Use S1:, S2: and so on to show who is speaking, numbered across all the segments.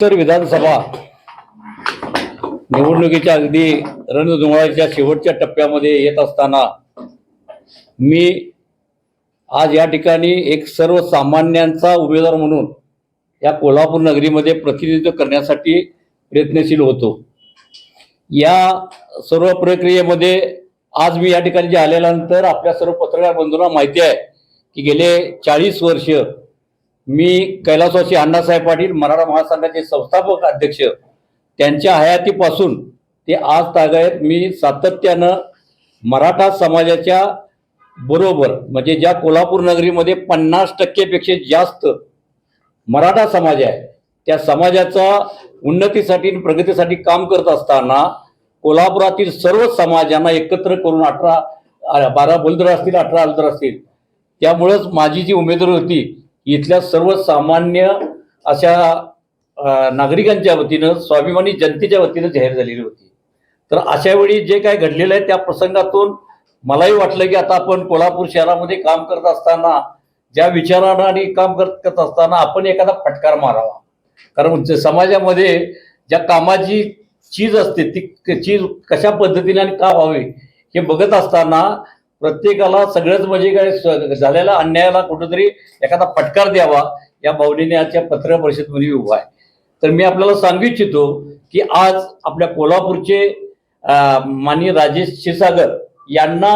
S1: तर विधानसभा निवडणुकीच्या अगदी रणधुमाळीच्या शेवटच्या टप्प्यामध्ये येत असताना मी आज या ठिकाणी एक सर्वसामान्यांचा उमेदवार म्हणून या कोल्हापूर नगरीमध्ये प्रतिनिधित्व करण्यासाठी प्रयत्नशील होतो. या सर्व प्रक्रियेमध्ये आज मी या ठिकाणी जे आल्यानंतर आपल्या सर्व पत्रकार बंधूंना माहिती आहे की गेले चाळीस वर्ष मी कैलासवासी अण्णासाहेब पाटील मराठा महासंघाचे संस्थापक अध्यक्ष. त्यांच्या हयातीपासून ते आज तागायत मी सातत्यानं मराठा समाजाच्या बरोबर म्हणजे ज्या कोल्हापूर नगरीमध्ये पन्नास टक्केपेक्षा जास्त मराठा समाज आहे त्या समाजाचा उन्नतीसाठी आणि प्रगतीसाठी काम करत असताना कोल्हापुरातील सर्व समाजांना एकत्र करून अठरा बारा बलदर असतील अठरा अलदर असतील त्यामुळंच माझी जी उमेदवारी होती इथल्या सर्वसामान्य अशा नागरिकांच्या वतीनं स्वाभिमानी जनतेच्या वतीनं जाहीर झालेली होती. तर अशा वेळी जे काय घडलेलं आहे त्या प्रसंगातून मलाही वाटलं की आता आपण कोल्हापूर शहरामध्ये काम करत असताना ज्या विचारानं आणि काम करत करत असताना आपण एखादा फटकार मारावा. कारण समाजामध्ये ज्या कामाची चीज असते ती चीज कशा पद्धतीने आणि का व्हावी हे बघत असताना प्रत्येकाला सगळंच म्हणजे काय स- झालेल्या अन्यायाला कुठंतरी एखादा फटकार द्यावा या भावनेने आजच्या पत्र परिषदमध्ये उभा आहे. तर मी आपल्याला सांगू इच्छितो की आज आपल्या कोल्हापूरचे माननीय राजेश क्षीरसागर यांना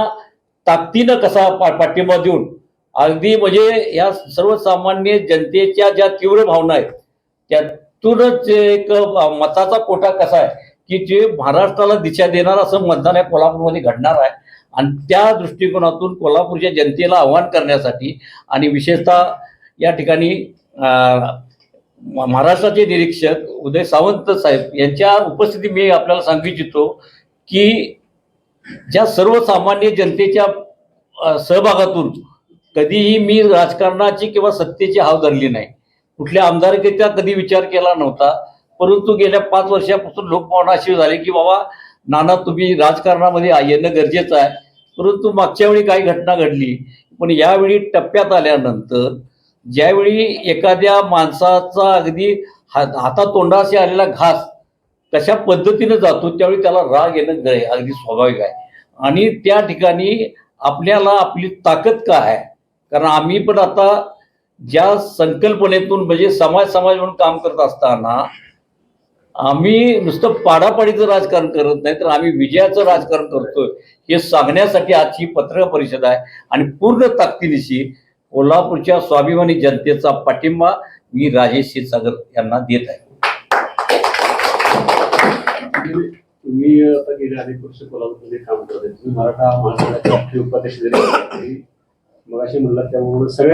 S1: ताकदीनं कसा पा- पाठिंबा देऊन अगदी म्हणजे या सर्वसामान्य जनतेच्या ज्या तीव्र भावना आहेत त्यातूनच एक मताचा कोटा कसा आहे की जे महाराष्ट्राला दिशा देणार असं मतदान या कोल्हापूरमध्ये घडणार आहे आणि त्या दृष्टिकोनातून कोल्हापूरच्या जनतेला आव्हान करण्यासाठी आणि विशेषतः या ठिकाणी महाराष्ट्राचे निरीक्षक उदय सावंत साहेब यांच्या उपस्थिती मी आपल्याला सांगू इच्छितो की ज्या सर्वसामान्य जनतेच्या सहभागातून कधीही मी राजकारणाची किंवा सत्तेची हाव धरली नाही. कुठल्या आमदारकीचा कधी विचार केला नव्हता. परंतु गेल्या पाच वर्षापासून लोकभावना अशी झाली की बाबा नाना तुम्ही राजकारणामध्ये येणं गरजेचं आहे. परंतु मागच्या वेळी काही घटना घडली. पण यावेळी टप्प्यात आल्यानंतर ज्यावेळी एखाद्या माणसाचा अगदी हात हातातोंडाशी आलेला घास कशा पद्धतीने जातो त्यावेळी त्याला राग येणं अगदी स्वाभाविक आहे. आणि त्या ठिकाणी आपल्याला आपली ताकद काय आहे? कारण आम्ही पण आता ज्या संकल्पनेतून म्हणजे समाज समाज म्हणून काम करत असताना आम्ही नुसतं पाडापाडीचं राजकारण करत नाही तर आम्ही विजयाचं राजकारण करतोय हे सांगण्यासाठी आजची पत्रकार परिषद आहे. आणि पूर्ण ताकदीनिशी कोल्हापूरच्या स्वाभिमानी जनतेचा पाठिंबा मी राजेश क्षीरसागर यांना देत आहे.
S2: तुम्ही आता गेल्या अनेक वर्ष कोल्हापूरमध्ये काम करत आहे. तुम्ही मराठा महाराष्ट्राच्या राष्ट्रीय उपाध्यक्ष जरी मग असे म्हणलात त्यामुळे सगळ्या